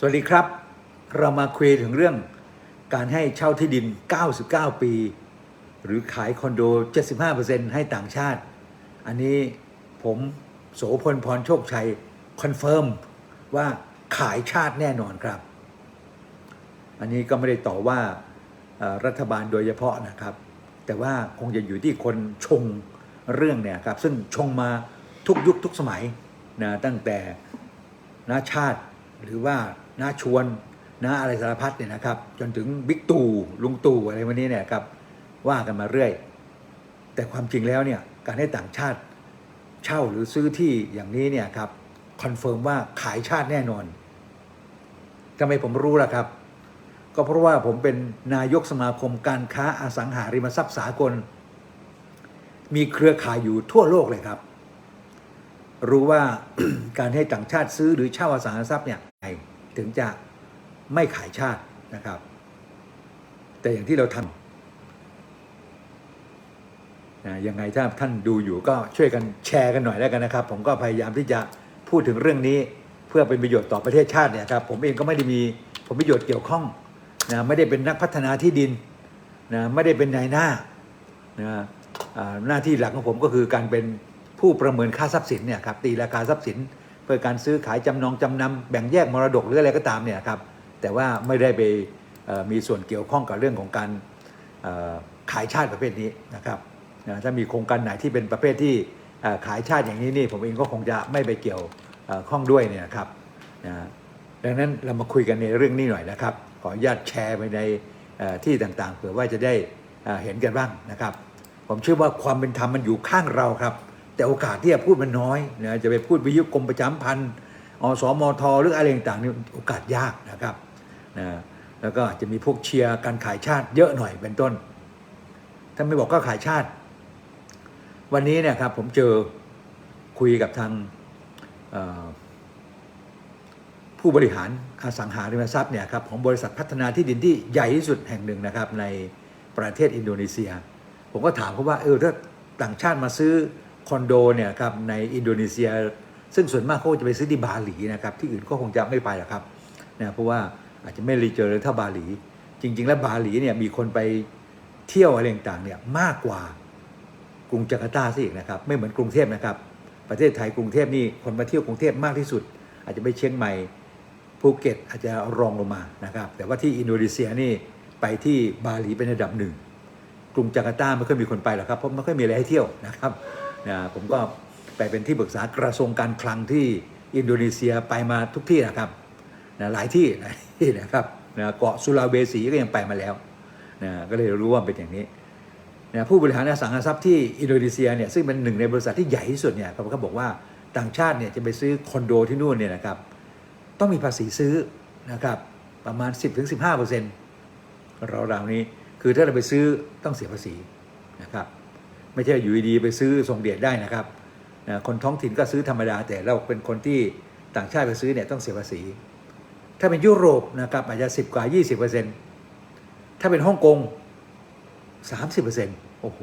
สวัสดีครับ เรามาคุยถึงเรื่องการให้เช่าที่ดิน 99 ปี หรือขายคอนโด 75%ให้ต่างชาติ อันนี้ผมโสพลพรโชคชัย คอนเฟิร์มว่าขายชาติแน่นอนครับ อันนี้ก็ไม่ได้ต่อว่ารัฐบาลโดยเฉพาะนะครับ แต่ว่าคงจะอยู่ที่คนชงเรื่องเนี่ยครับ ซึ่งชงมาทุกยุคทุกสมัยนะตั้งแต่นาชาติ หรือว่าน้าชวนน้าอะไรสารพัดเนี่ยนะครับ จนถึงบิ๊กตู่ลุงตู่อะไรวันนี้เนี่ยครับว่ากันมาเรื่อย แต่ความจริงแล้วเนี่ยการให้ต่างชาติเช่าหรือซื้อที่อย่างนี้เนี่ยครับคอนเฟิร์มว่าขายชาติแน่นอนทำไมผมรู้ล่ะครับ ก็เพราะว่าผมเป็นนายกสมาคมการค้าอสังหาริมทรัพย์สากล มีเครือข่ายอยู่ทั่วโลกเลยครับ รู้ว่าการให้ต่างชาติซื้อหรือเช่าอสังหาริมทรัพย์เนี่ยถึงจะไม่ขายชาตินะครับ แต่อย่างที่เราทำนะยังไงถ้าท่านดูอยู่ก็ช่วยกันแชร์กันหน่อยแล้วกันนะครับ ผมก็พยายามที่จะพูดถึงเรื่องนี้เพื่อเป็นประโยชน์ต่อประเทศชาติเนี่ยครับ ผมเองก็ไม่ได้มีผลประโยชน์เกี่ยวข้องนะไม่ได้เป็นนักพัฒนาที่ดินนะไม่ได้เป็นนายหน้านะหน้าที่หลักของผมก็คือการเป็น ผู้ประเมินค่าทรัพย์สินเนี่ยครับตีราคาทรัพย์สิน เพื่อการซื้อขายจำนองจำนำแบ่งแยกมรดกหรืออะไรก็ตามเนี่ยครับแต่ว่าไม่ได้ไปมีส่วนเกี่ยวข้องกับเรื่องของการขายชาติประเภทนี้นะครับถ้ามีโครงการไหนที่เป็นประเภทที่ขายชาติอย่างนี้นี่ผมเองก็คงจะไม่ไปเกี่ยวข้องด้วยเนี่ยครับนะดังนั้นเรามาคุยกันในเรื่องนี้หน่อยนะครับ ขออนุญาตแชร์ไปในที่ต่างๆเผื่อว่าจะได้เห็นกันบ้างนะครับ ผมเชื่อว่าความเป็นธรรมมันอยู่ข้างเราครับ แต่โอกาสที่จะพูดมันน้อยนะจะไปพูดวิทยุกรมประชาสัมพันธ์อสมทหรืออะไรต่างๆนี่โอกาสยากนะครับนะแล้วก็จะมีพวกเชียร์การขายชาติเยอะหน่อยเป็นต้น ถ้าไม่บอกก็ขายชาติ วันนี้เนี่ยครับผมเจอคุยกับทางผู้บริหารอสังหาริมทรัพย์เนี่ยครับของบริษัทพัฒนาที่ดินที่ใหญ่ที่สุดแห่งหนึ่งนะครับในประเทศอินโดนีเซีย ผมก็ถามเขาว่าเออถ้าต่างชาติมาซื้อ คอนโดเนี่ยครับในอินโดนีเซีย ซึ่งส่วนมากเขาจะไปซื้อที่บาหลีนะครับที่อื่นก็คงจะไม่ไปหรอกครับนะเพราะว่าอาจจะไม่รีเจอเลยถ้าบาหลี จริง ๆ แล้วบาหลีเนี่ยมีคนไปเที่ยวอะไรต่างๆเนี่ยมากกว่ากรุงจาการ์ตาซะอีกนะครับไม่เหมือนกรุงเทพนะครับ ประเทศไทยกรุงเทพนี่คนมาเที่ยวกรุงเทพมากที่สุด อาจจะไปเชียงใหม่ภูเก็ตอาจจะรองลงมานะครับแต่ว่าที่อินโดนีเซียนี่ไปที่บาหลีเป็นระดับหนึ่งกรุงจาการ์ตาไม่ค่อยมีคนไปหรอกครับเพราะไม่ค่อยมีอะไรให้เที่ยวนะครับ ผมก็ไปเป็นที่ปรึกษากระทรวงการคลังที่อินโดนีเซียไปมาทุกที่นะครับนะหลายที่หลายที่นะครับนะเกาะสุลาเวสีก็ยังไปมาแล้วนะก็เลยรู้ว่าเป็นอย่างนี้นะผู้บริหารอสังหาทรัพย์ที่อินโดนีเซียเนี่ยซึ่งเป็นหนึ่งในบริษัทที่ใหญ่ที่สุดเนี่ยเขาบอกว่าต่างชาติเนี่ยจะไปซื้อคอนโดที่นู่นเนี่ยนะครับต้องมีภาษีซื้อนะครับประมาณ 10-15%ราวนี้คือถ้าเราไปซื้อต้องเสียภาษีนะครับ ไม่ใช่อยู่ดีๆไปซื้อส่งเดชได้นะครับนะคนท้องถิ่นก็ซื้อธรรมดา แต่เราเป็นคนที่ต่างชาติไปซื้อเนี่ยต้องเสียภาษี ถ้าเป็นยุโรปนะครับอาจจะ10กว่า20%ถ้าเป็นฮ่องกง30%โอ้โห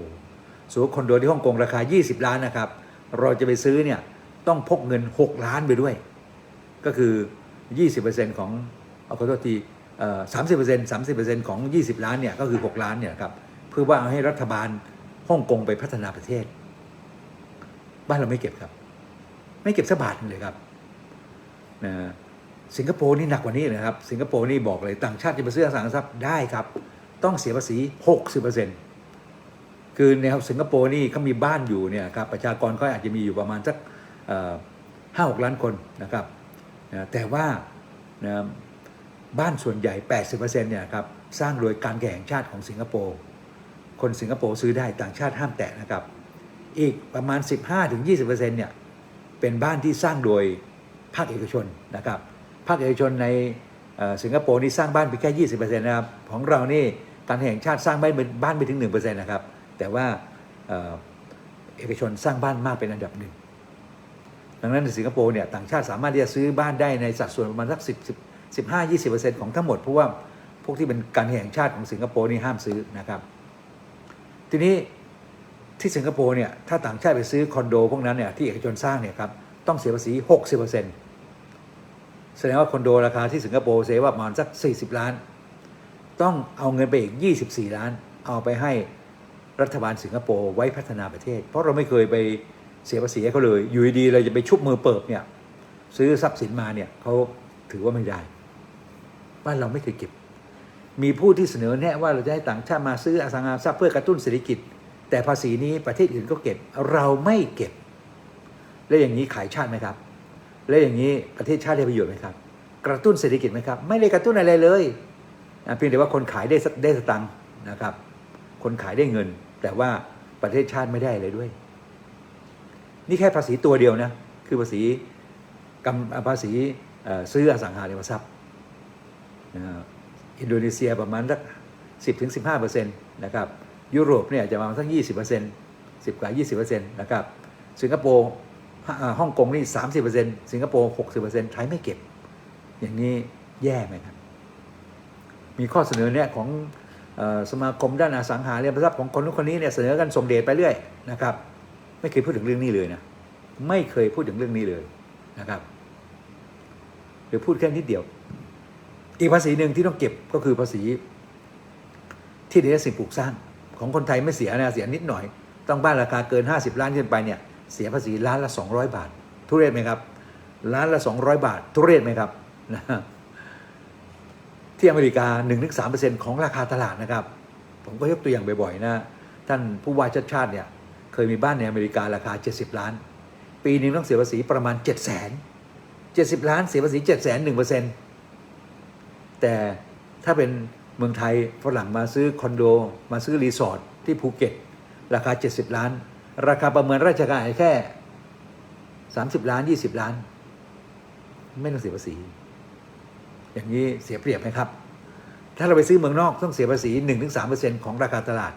สูคอนโดที่ฮ่องกงราคา20ล้านนะครับ เราจะไปซื้อเนี่ยต้องพกเงิน6ล้านไปด้วย ก็คือ20%ของเอาขอโทษทีสามสิบเปอร์เซ็นต์สามสิบเปอร์เซ็นต์ของ20ล้านเนี่ยก็คือ6ล้านเนี่ยครับเพื่อว่าเอาให้รัฐบาล ฮ่องกงไปพัฒนาประเทศ บ้านเราไม่เก็บครับ ไม่เก็บสักบาทเลยครับนะสิงคโปร์นี่หนักกว่านี้นะครับ สิงคโปร์นี่บอกเลยต่างชาติจะมาซื้ออสังหาริมทรัพย์ได้ครับ ต้องเสียภาษี 60%คือในสิงคโปร์นี่เขามีบ้านอยู่เนี่ยครับประชากรก็อาจจะมีอยู่ประมาณสักห้าหกล้านคนนะครับนะแต่ว่านะบ้านส่วนใหญ่ 80%เนี่ยครับสร้างโดยการแข่งชาติของสิงคโปร์ คนสิงคโปร์ซื้อได้ต่างชาติห้ามแตะนะครับ อีกประมาณ 15-20%เนี่ยเป็นบ้านที่สร้างโดยภาคเอกชนนะครับ ภาคเอกชนในสิงคโปร์นี่สร้างบ้านไปแค่ 20%นะครับของเรานี่การแห่งชาติสร้างบ้านเป็นบ้านไปถึง 1%นะครับ แต่ว่าเอ่อเอกชนสร้างบ้านมากเป็นอันดับหนึ่งดังนั้นในสิงคโปร์เนี่ยต่างชาติสามารถที่จะซื้อบ้านได้ในสัดส่วนประมาณสัก10 15 20%ของทั้งหมดเพราะว่าพวกที่เป็นการแห่งชาติของสิงคโปร์นี่ห้ามซื้อนะครับ ทีนี้ที่สิงคโปร์เนี่ยถ้าต่างชาติไปซื้อคอนโดพวกนั้นเนี่ยที่เอกชนสร้างเนี่ยครับต้องเสียภาษี 60%แสดงว่าคอนโดราคาที่สิงคโปร์เซว่าประมาณสัก 40 ล้าน ต้องเอาเงินไปอีก 24 ล้าน เอาไปให้รัฐบาลสิงคโปร์ไว้พัฒนาประเทศ เพราะเราไม่เคยไปเสียภาษีเขาเลย อยู่ดีๆเราจะไปชุบมือเปิบเนี่ยซื้อทรัพย์สินมาเนี่ยเขาถือว่าไม่ได้ บ้านเราไม่เคยเก็บ มีผู้ที่เสนอแนะว่าเราจะให้ต่างชาติมาซื้ออสังหาริมทรัพย์เพื่อกระตุ้นเศรษฐกิจ แต่ภาษีนี้ประเทศอื่นก็เก็บเราไม่เก็บ แล้วอย่างนี้ขายชาติไหมครับ แล้วอย่างนี้ประเทศชาติได้ประโยชน์ไหมครับ กระตุ้นเศรษฐกิจไหมครับ ไม่ได้กระตุ้นอะไรเลยเพียงแต่ว่าคนขายได้ได้สตังค์นะครับ คนขายได้เงิน แต่ว่าประเทศชาติไม่ได้อะไรด้วย นี่แค่ภาษีตัวเดียวนะคือภาษีกำภาษีซื้ออสังหาริมทรัพย์นะฮะ อินโดนีเซียประมาณสักสิบถึงสิบห้าเปอร์เซ็นต์นะครับยุโรปเนี่ยจะประมาณสักยี่สิบเปอร์เซ็นต์สิบกว่ายี่สิบเปอร์เซ็นต์นะครับสิงคโปร์ฮ่องกงนี่สามสิบเปอร์เซ็นต์สิงคโปร์หกสิบเปอร์เซ็นต์ไทยไม่เก็บ อย่างนี้แย่ไหมครับ มีข้อเสนอเนี่ยของอสมาคมด้านอสังหาริมทรัพย์ของคนนู้นคนนี้เนี่ยเสนอกันส่งเดชไปเรื่อยนะครับ ไม่เคยพูดถึงเรื่องนี้เลยนะไม่เคยพูดถึงเรื่องนี้เลยนะครับหรือพูดแค่นิดเดียว อีกภาษีหนึ่งที่ต้องเก็บก็คือภาษี ที่ดินและสิ่งปลูกสร้าง ของคนไทยไม่เสียนะเสียนิดหน่อย ต้องบ้านราคาเกิน 50 ล้านขึ้นไปเนี่ยเสียภาษีล้านละ 200 บาท ทุเรศไหมครับ ล้านละ 200 บาท ทุเรศไหมครับนะที่อเมริกา 1-3%ของราคาตลาดนะครับ ผมก็ยกตัวอย่างบ่อยๆนะท่านผู้ว่าชาติชาติเนี่ยเคยมีบ้านในอเมริการาคา 70 ล้าน ปีหนึงต้องเสียภาษีประมาณ 7 0 0 0 0 0 70 ล้านเสียภาษี 7 0 0 0 0 1เปอร์เซ็นต์ แต่ถ้าเป็นเมืองไทยฝรั่งมาซื้อคอนโด มาซื้อรีสอร์ทที่ภูเก็ต ราคา 70 ล้าน ราคาประเมินราชการแค่ 30 ล้าน 20 ล้าน ไม่ต้องเสียภาษี อย่างนี้เสียเปรียบไหมครับ ถ้าเราไปซื้อเมืองนอกต้องเสียภาษี 1-3%ของราคาตลาด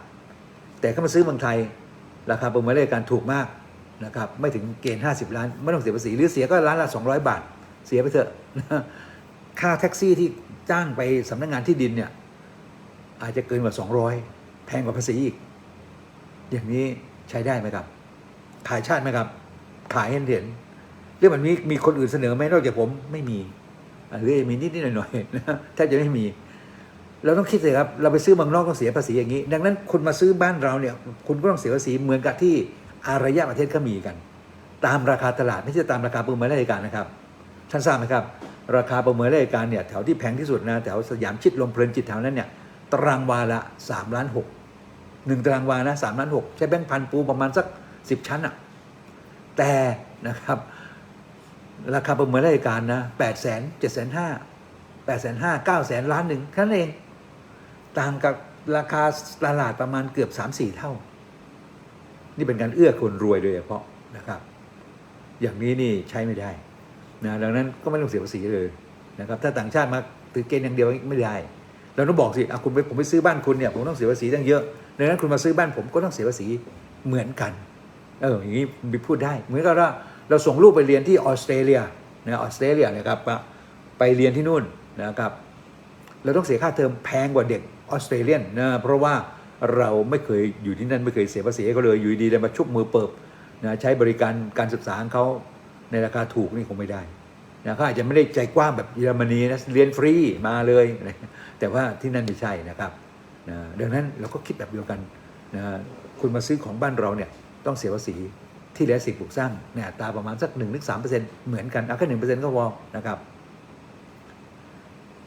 แต่เข้ามาซื้อเมืองไทย ราคาประเมินราชการถูกมากนะครับไม่ถึงเกณฑ์ 50 ล้าน ไม่ต้องเสียภาษี หรือเสียก็ล้านละ 200 บาท เสียไปเถอะค่าแท็กซี่ที่ จ้างไปสำนักงานที่ดินเนี่ยอาจจะเกินกว่า 200 แพงกว่าภาษีอีก อย่างนี้ใช้ได้ไหมครับ ขายชาติไหมครับ ขายให้เห็นเรื่องมันมีมีคนอื่นเสนอไหมนอกจากผมไม่มีหรือมีนิดนิดหน่อยหน่อยแทบจะไม่มี เราต้องคิดเลยครับ เราไปซื้อเมืองนอกต้องเสียภาษีอย่างนี้ ดังนั้นคุณมาซื้อบ้านเราเนี่ย คุณก็ต้องเสียภาษีเหมือนกับที่อารยประเทศก็มีกัน ตามราคาตลาดไม่ใช่ตามราคาประเมินราชการนะครับท่านทราบไหมครับ ราคาประเมินราชการเนี่ยแถวที่แพงที่สุดนะแถวสยามชิดลมเพลินจิตแถวนั้นเนี่ยตารางวาละสามล้านหกหนึ่งตารางวานะสามล้านหกใช้แบงค์พันปูประมาณสักสิบชั้นอะแต่นะครับราคาประเมินราชการนะแปดแสนเจ็ดแสนห้าแปดแสนห้าเก้าแสนล้านหนึ่งแค่นั้นเอง ต่างกับราคาตลาดประมาณเกือบสามสี่เท่า นี่เป็นการเอื้อคนรวยโดยเฉพาะนะครับ อย่างนี้นี่ใช้ไม่ได้ นะดังนั้นก็ไม่ต้องเสียภาษีเลยนะครับถ้าต่างชาติมาถือเกณฑ์อย่างเดียวไม่ได้เราต้องบอกสิอะคุณไปผมไปซื้อบ้านคุณเนี่ยผมต้องเสียภาษีตั้งเยอะดังนั้นคุณมาซื้อบ้านผมก็ต้องเสียภาษีเหมือนกันเอออย่างนี้มีพูดได้เหมือนกับว่าเราส่งลูกไปเรียนที่ออสเตรเลียนะออสเตรเลียนะครับไปเรียนที่นู่นนะครับเราต้องเสียค่าเทอมแพงกว่าเด็กออสเตรเลียนนะเพราะว่าเราไม่เคยอยู่ที่นั่นไม่เคยเสียภาษีเขาเลยอยู่ดีๆมาชุบมือเปิบนะใช้บริการการศึกษาของเขา ในราคาถูกนี่คงไม่ได้นะเขาอาจจะไม่ได้ใจกว้างแบบเยอรมนีนะเรียนฟรีมาเลย แต่ว่าที่นั่นไม่ใช่นะครับนะดังนั้นเราก็คิดแบบเดียวกันนะคุณมาซื้อของบ้านเราเนี่ยต้องเสียภาษีที่เหลือสิ่งปลูกสร้างเนี่ยอัตราประมาณสัก1นถึงสเหมือนกัน เอาแค่หนึ่งเปอร์เซ็นต์ก็พอนะครับ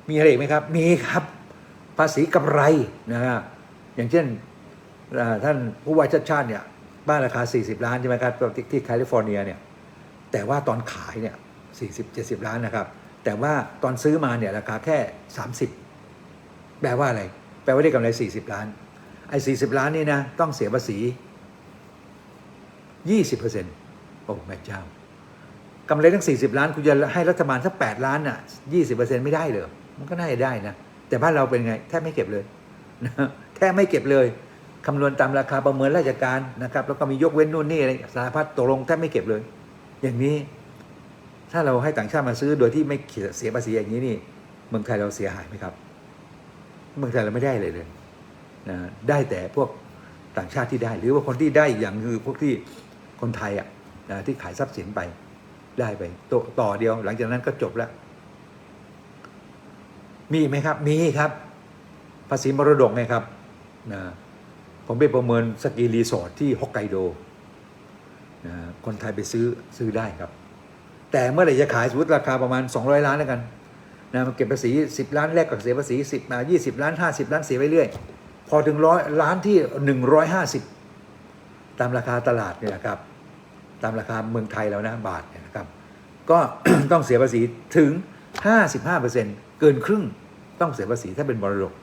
มีอะไรอีกไหมครับ มีครับภาษีกำไรนะฮะอย่างเช่นท่านผู้ว่าชาติชาติเนี่ยบ้านราคา 40 ล้านใช่ไหมครับที่แคลิฟอร์เนียเนี่ย แต่ว่าตอนขายเนี่ย40 70ล้านนะครับ แต่ว่าตอนซื้อมาเนี่ยราคาแค่30แปลว่าอะไร แปลว่าได้กำไร40ล้าน ไอ้40ล้านนี่นะต้องเสียภาษี20%โอ้แม่เจ้ากำไรทั้ง 40 ล้านคุณจะให้รัฐบาลสัก8ล้านอะ 20%ไม่ได้เลยมันก็น่าจะได้นะ แต่บ้านเราเป็นไง แทบไม่เก็บเลยนะแทบไม่เก็บเลยคำนวณตามราคาประเมินราชการนะครับ แล้วก็มียกเว้นนู่นนี่อะไรสารพัดตกลงแทบไม่เก็บเลย อย่างนี้ ถ้าเราให้ต่างชาติมาซื้อโดยที่ไม่เสียภาษีอย่างนี้นี่เมืองไทยเราเสียหายไหมครับ เมืองไทยเราไม่ได้เลยเลยนะได้แต่พวกต่างชาติที่ได้ หรือว่าคนที่ได้อีกอย่างคือพวกที่คนไทยอะนะที่ขายทรัพย์สินไปได้ไปตต่อเดียว หลังจากนั้นก็จบแล้ว มีไหมครับ มีครับ ภาษีมรดกไงครับนะผมไปประเมินสกีรีสอร์ทที่ฮอกไกโด นะคนไทยไปซื้อซื้อได้ครับ แต่เมื่อไหร่จะขายสมมติราคาประมาณ 200 ล้านแล้วกันนะมันเก็บภาษี 10 ล้านแรกก็เสียภาษี10มา20 ล้าน 50 ล้านเสียไปเรื่อย พอถึงร้อยล้านที่ 150 ตามราคาตลาดเนี่ยนะครับ ตามราคาเมืองไทยแล้วนะบาทเนี่ยนะครับ ก็ต้องเสียภาษีถึง 55%เกินครึ่งต้องเสียภาษีถ้าเป็นมรดก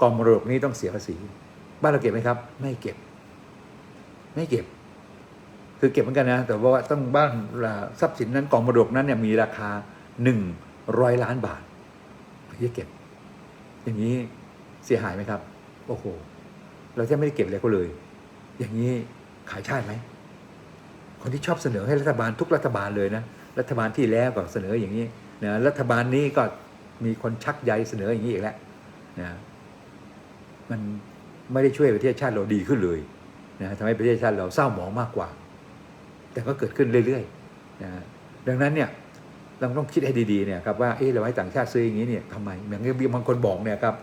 กองมรดกนี้ต้องเสียภาษี บ้านเราเก็บไหมครับ ไม่เก็บ ไม่เก็บ คือเก็บเหมือนกันนะ แต่ว่าต้องบ้านทรัพย์สินนั้นกองมรดกนั้นเนี่ยมีราคาหนึ่งร้อยล้านบาทถึงจะเก็บ อย่างนี้เสียหายไหมครับ โอ้โห เราแทบไม่ได้เก็บอะไรก็เลย อย่างนี้ขายชาติไหม คนที่ชอบเสนอให้รัฐบาลทุกรัฐบาลเลยนะ รัฐบาลที่แล้วก็เสนออย่างนี้นะรัฐบาลนี้ก็มีคนชักใยเสนออย่างนี้อีกแล้วนะมันไม่ได้ช่วยประเทศชาติเราดีขึ้นเลยนะทำให้ประเทศชาติเราเศร้าหมองมากกว่า แต่ก็เกิดขึ้นเรื่อยๆนะดังนั้นเนี่ยเราต้องคิดให้ดีๆเนี่ยครับว่าเออเราให้ต่างชาติซื้ออย่างนี้เนี่ยทำไมอย่างที่บางคนบอกเนี่ยครับ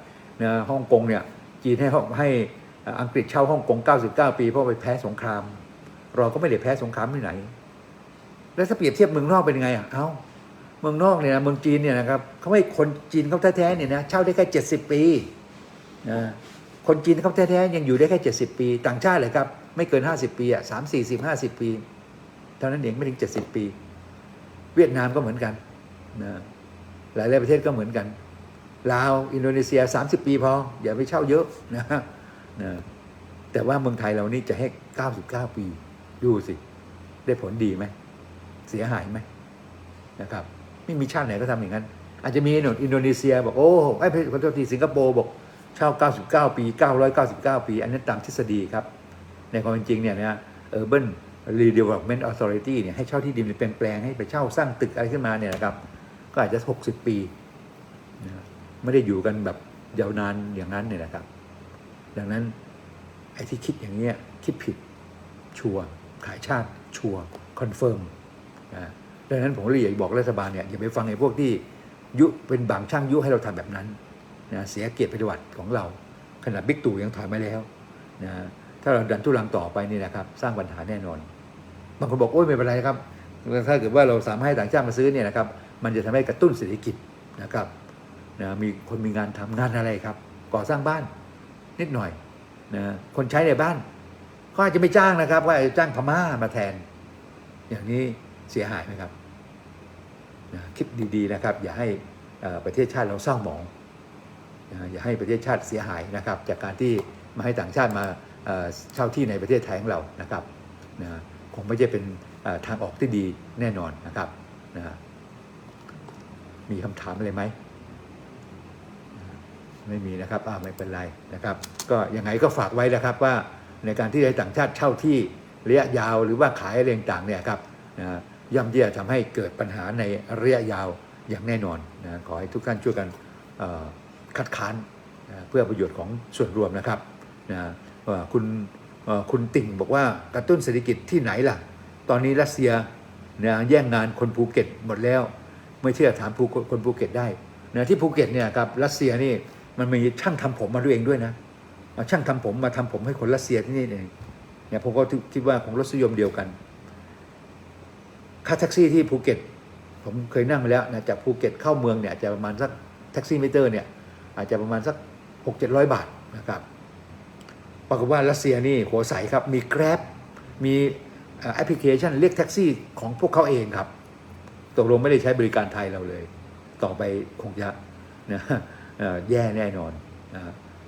นะฮ่องกงเนี่ยจีนให้ให้อังกฤษเช่าฮ่องกง 99 ปี เพราะไปแพ้สงคราม เราก็ไม่ได้แพ้สงครามที่ไหน แล้วถ้าเปรียบเทียบเมืองนอกเป็นไงอะเอ้าเมืองนอกเนี่ยเมืองจีนเนี่ยนะครับเขาให้คนจีนเขาแท้ๆเนี่ยนะเช่าได้แค่เจ็ดสิบปีนะคนจีนเขาแท้ๆยังอยู่ได้แค่เจ็ดสิบปี ต่างชาติเลยครับ ไม่เกินห้าสิบปีอะสามสี่สิบห้าสิบปี เท่านั้นเองไม่ถึงเจ็ดสิบปี เวียดนามก็เหมือนกันนะหลายๆประเทศก็เหมือนกันลาวอินโดนีเซียสามสิบปีพอ อย่าไปเช่าเยอะนะนะแต่ว่าเมืองไทยเรานี่จะให้เก้าสิบเก้าปี ดูสิ ได้ผลดีไหม เสียหายไหมนะครับ ไม่มีชาติไหนก็ทำอย่างนั้น อาจจะมีหนุนอินโดนีเซียบอก โอ้ไอ้ยขอโทษทีสิงคโปร์บอกเช่า 99 ปี 999 ปี อันนั้นตามทฤษฎีครับ ในความเป็นจริงเนี่ยนะ Urban Redevelopment Authority เนี่ยให้เช่าที่ดินเป็นแปลงให้ไปเช่าสร้างตึกอะไรขึ้นมาเนี่ยนะครับ ก็อาจจะ 60 ปีนะไม่ได้อยู่กันแบบยาวนานอย่างนั้นเนี่ยนะครับ ดังนั้นไอ้ที่คิดอย่างเงี้ยคิดผิดชัวขายชาติชัวคอนเฟิร์มนะดังนั้นผมเลยอยากบอกรัฐบาลเนี่ยอย่าไปฟังไอ้พวกที่ยุเป็นบางช่างยุให้เราทำแบบนั้นนะเสียเกียรติประวัติของเรา ขนาดบิ๊กตู่ยังถอยมาแล้วนะ ถ้าเราดันทุลังต่อไปนี่นะครับ สร้างปัญหาแน่นอน บางคนบอกโอ้ยไม่เป็นไรครับ ถ้าเกิดว่าเราสามารถให้ต่างชาติมาซื้อเนี่ยนะครับ มันจะทำให้กระตุ้นเศรษฐกิจนะครับนะมีคนมีงานทำงานอะไรครับ ก่อสร้างบ้าน นิดหน่อยนะคนใช้ในบ้านก็อาจจะไม่จ้างนะครับว่าจ้างพม่ามาแทน อย่างนี้เสียหายไหมครับนะคิดดีๆนะครับ อย่าให้ประเทศชาติเราเศร้าหมองนะอย่าให้ประเทศชาติเสียหายนะครับ จากการที่มาให้ต่างชาติมา เช่าที่ในประเทศไทยของเรานะครับนะคงไม่ใช่เป็นทางออกที่ดีแน่นอนนะครับนะมีคำถามอะไรไหมไม่มีนะครับอ่าไม่เป็นไรนะครับ ก็ยังไงก็ฝากไว้นะครับว่าในการที่ให้ต่างชาติเช่าที่ระยะยาวหรือว่าขายอะไรต่างเนี่ยครับนะย่อมที่จะทำให้เกิดปัญหาในระยะยาวอย่างแน่นอนนะขอให้ทุกท่านช่วยกันคัดค้านนะเพื่อประโยชน์ของส่วนรวมนะครับนะ คุณคุณติ่งบอกว่ากระตุ้นเศรษฐกิจที่ไหนล่ะ ตอนนี้รัสเซียนะแย่งงานคนภูเก็ตหมดแล้ว ไม่เชื่อถามภูคนภูเก็ตได้นะที่ภูเก็ตเนี่ยครับรัสเซียนี่มันมีช่างทำผมมาด้วยเองด้วยนะเอาช่างทำผมมาทำผมให้คนรัสเซียที่นี่เองเนี่ยผมก็คิดว่าของรสนิยมเดียวกัน ค่าแท็กซี่ที่ภูเก็ต ผมเคยนั่งมาแล้วนะจากภูเก็ตเข้าเมืองเนี่ยอาจจะประมาณสักแท็กซี่มิเตอร์เนี่ยอาจจะประมาณสักหกเจ็ดร้อยบาทนะครับ ปรากฏว่ารัสเซียนี่หัวใสครับ มี Grab มีแอปพลิเคชันเรียกแท็กซี่ของพวกเขาเองครับ ตกลงไม่ได้ใช้บริการไทยเราเลย ต่อไปคงจะนะแย่แน่นอนนะ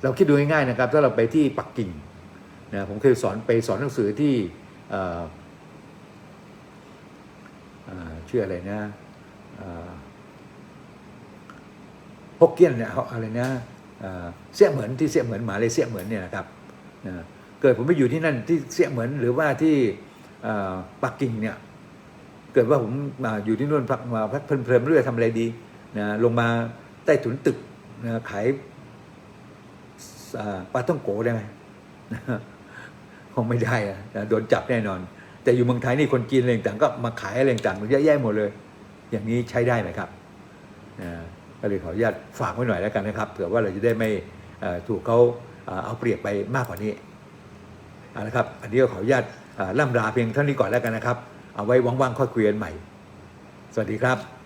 เราคิดดูง่ายๆนะครับ ถ้าเราไปที่ปักกิ่งนะผมเคยสอนไปสอนหนังสือที่เชื่ออะไรนะเอ่อฮกเกี้ยนเนี่ยอะไรนะเสี่ยเหมือนที่เสี่ยเหมือนหมาเลยเสี่ยเหมือนเนี่ยนะครับ เกิดผมไปอยู่ที่นั่นที่เสี่ยเหมือนหรือว่าที่ปักกิ่งเนี่ย เกิดว่าผมมาอยู่ที่นู่นพักมาพักเพลินๆไม่รู้จะทำอะไรดีนะลงมาใต้ถุนตึกนะขายปลาต้องโกได้ไหมคงไม่ได้อะนะโดนจับแน่นอน แต่อยู่เมืองไทยนี่คนจีนอะไรต่างก็มาขายอะไรต่างเยอะแยะหมดเลย อย่างนี้ใช้ได้ไหมครับก็เลยขออนุญาตฝากไว้หน่อยแล้วกันนะครับเผื่อว่าเราจะได้ไม่ถูกเขา เอาเปรียบไปมากกว่านี้นะครับอันนี้ก็ขออนุญาตล่ำลาเพียงเท่านี้ก่อนแล้วกันนะครับ เอาไว้ว่างๆค่อยคุยกันใหม่ สวัสดีครับ